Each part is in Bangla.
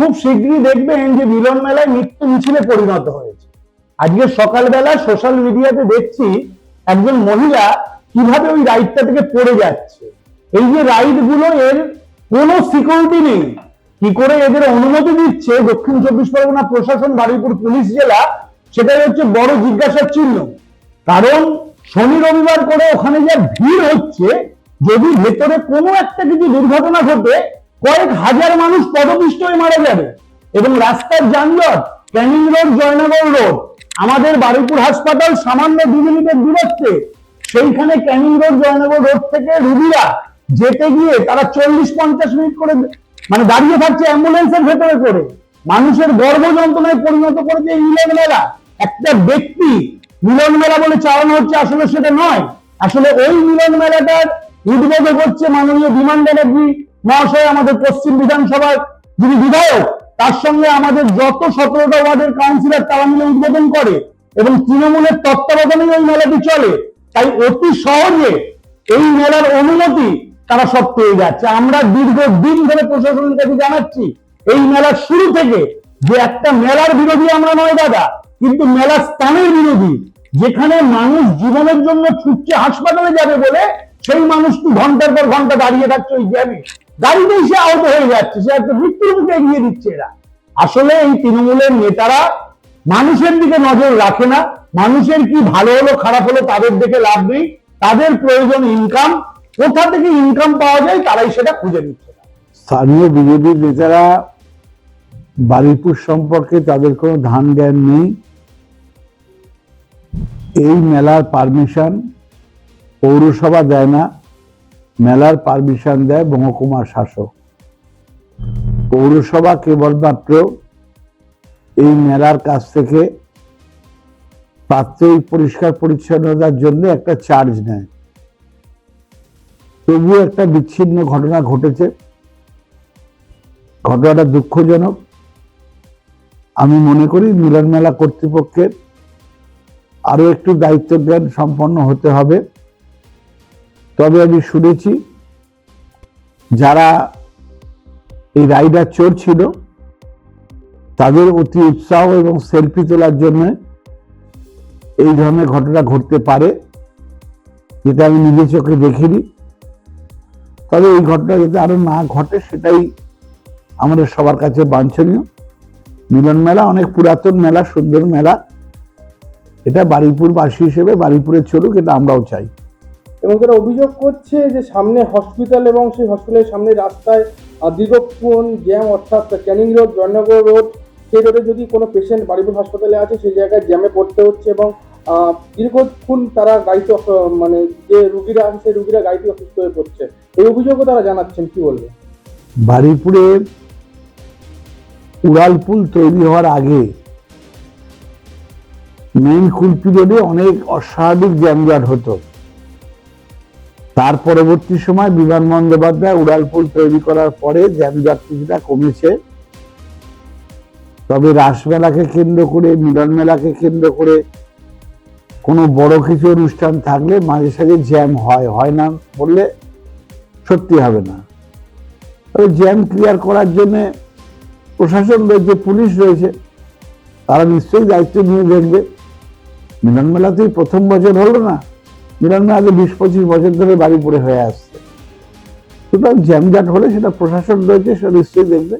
খুব শীঘ্রই দেখবেন যে মিলন মেলায় মৃত্যু মিছিলে পরিণত হয়েছে। আজকে সকালবেলা সোশ্যাল মিডিয়াতে দেখছি একজন মহিলা কীভাবে ওই রাইডটা থেকে পড়ে যাচ্ছে। এই যে রাইডগুলো এর কোনো সিকিউরিটি নেই। কি করে এদের অনুমতি দিচ্ছে দক্ষিণ চব্বিশ পরগনা প্রশাসন, বারুইপুর পুলিশ জেলা, সেটাই হচ্ছে বড় জিজ্ঞাসার চিহ্ন। কারণ শনি রবিবার করে ওখানে যা ভিড় হচ্ছে, যদি ভেতরে কোনো একটা কিছু দুর্ঘটনা ঘটে কয়েক হাজার মানুষ পদপিষ্ট হয়ে মারা যাবে। এবং রাস্তার যানজট ক্যানিং রোড জয়নগর রোড আমাদের বারুইপুর হাসপাতাল সামান্য দু মিনিটের দূরত্বে, সেইখানে ক্যানিং রোড জয়নগর রোড থেকে রুগীরা যেতে গিয়ে তারা চল্লিশ পঞ্চাশ মিনিট করে মানে দাঁড়িয়ে থাকছে অ্যাম্বুলেন্সের ভেতরে করে। মানুষের গর্ভ যন্ত্রণায় পরিণত করেছে মিলন মেলা। একটা ব্যক্তি মিলন মেলা বলে চালানো হচ্ছে আসলে সেটা নয়। আসলে ওই মিলন মেলাটার উদ্বোধন করছে মাননীয় বিমান ব্যানার্জি মহাশয়, আমাদের পশ্চিম বিধানসভার যিনি বিধায়ক, তার সঙ্গে আমাদের যত সতেরোটা ওয়ার্ডের কাউন্সিলর তারা মিলে উদ্বোধন করে এবং তৃণমূলের তত্ত্বাবধানে ওই মেলাটি চলে, তাই অতি সহজে এই মেলার অনুমতি তারা সব পেয়ে যাচ্ছে। আমরা দীর্ঘদিন ধরে প্রশাসনের কাছে জানাচ্ছি, এই মেলার শুরু থেকে যে একটা মেলার বিরোধী আমরা নয় দাদা, কিন্তু মেলার স্থানের বিরোধী, যেখানে মানুষ জীবনের জন্য ছুটছে হাসপাতালে যাবে বলে সেই মানুষটি ঘণ্টার পর ঘণ্টা দাঁড়িয়ে থাকছে ওই জ্যামে। গাড়িতেই সে আহত হয়ে যাচ্ছে, সে একটা মৃত্যুর মুখে এগিয়ে দিচ্ছে এরা। আসলে এই তৃণমূলের নেতারা মানুষের দিকে নজর রাখে না, মানুষের কি ভালো হলো, খারাপ হলো তাদের দেখে লাভ নেই, তাদের প্রয়োজন ইনকাম কোথা থেকে ইনকাম পাওয়া যায় তারাই সেটা খুঁজে নিচ্ছে স্থানীয় বিজেপির নেতারা বারুইপুর সম্পর্কে তাদের কোনো ধান জ্ঞান নেই। এই মেলার পারমিশন পৌরসভা দেয় না। মেলার পারমিশন দেয় মহকুমার শাসক। পৌরসভা কেবলমাত্র এই মেলার কাছ থেকে প্রাত্যহিক পরিষ্কার পরিচ্ছন্নতার জন্য একটা চার্জ নেয়। তবুও একটা বিচ্ছিন্ন ঘটনা ঘটেছে। ঘটনাটা দুঃখজনক। আমি মনে করি মিলন মেলা কর্তৃপক্ষের আরও একটু দায়িত্ব জ্ঞান সম্পন্ন হতে হবে। তবে আমি শুনেছি যারা এই রাইডার চোর ছিল, তাদের অতি উৎসাহ এবং সেলফি তোলার জন্য এই ধরনের ঘটনা ঘটতে পারে, যেটা আমি নিজের চোখে দেখিনি। তবে এই ঘটনা যাতে আরও না ঘটে, সেটাই আমাদের সবার কাছে বাঞ্ছনীয়। মিলন মেলা অনেক পুরাতন মেলা, সুন্দর মেলা। এটা বারুইপুরবাসী হিসেবে বারুইপুরে চলুক, এটা আমরাও চাই। এবং তারা অভিযোগ করছে যে সামনে হসপিটাল এবং সেই হসপিটালের সামনে রাস্তায় দীর্ঘক্ষণ জ্যাম, অর্থাৎ ক্যানিং রোড, জয়নগর রোড, সেই রোডে যদি কোনো পেশেন্ট বাড়িপুর হাসপাতালে আছে, সেই জায়গায় জ্যামে পড়তে হচ্ছে এবং দীর্ঘক্ষণ তারা গাড়িতে মানে যে রুগীরা আছে, সেই রুগীরা গাড়িতে অসুস্থ হয়ে পড়ছে। এই অভিযোগও তারা জানাচ্ছেন, কি বলবে? বারুইপুরে উড়ালপুল তৈরি হওয়ার আগে মেইন কুলপি রোডে অনেক অস্বাভাবিক জ্যামজট হতো। তার পরবর্তী সময় বিমান বন্দ্যোপাধ্যায় উড়ালপুল তৈরি করার পরে কিছুটা কমেছে। তবে রাসমেলাকে কেন্দ্র করে মিলন মেলাকে কেন্দ্র করে কোনো বড় কিছু অনুষ্ঠান থাকলে মাঝে সাঝে জ্যাম হয় হয় না বললে সত্যি হবে না। তবে জ্যাম ক্লিয়ার করার জন্য প্রশাসন রয়েছে, পুলিশ রয়েছে, তারা নিশ্চয়ই দায়িত্ব নিয়ে দেখবে। মিলন মেলাতেই প্রথম বছর হলো না। মিলন মেলাতে বিশ পঁচিশ বছর ধরে বাড়ি পড়ে হয়ে আসছে। সুতরাং জ্যামজাট হলে সেটা প্রশাসন রয়েছে, সেটা নিশ্চয়ই দেখবে।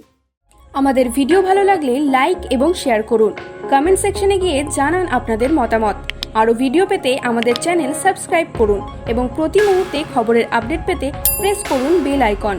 আমাদের ভিডিও ভালো লাগলে লাইক এবং শেয়ার করুন। কমেন্ট সেকশনে গিয়ে জানান আপনাদের মতামত। আরও ভিডিও পেতে আমাদের চ্যানেল সাবস্ক্রাইব করুন এবং প্রতি মুহূর্তে খবরের আপডেট পেতে প্রেস করুন বেল আইকন।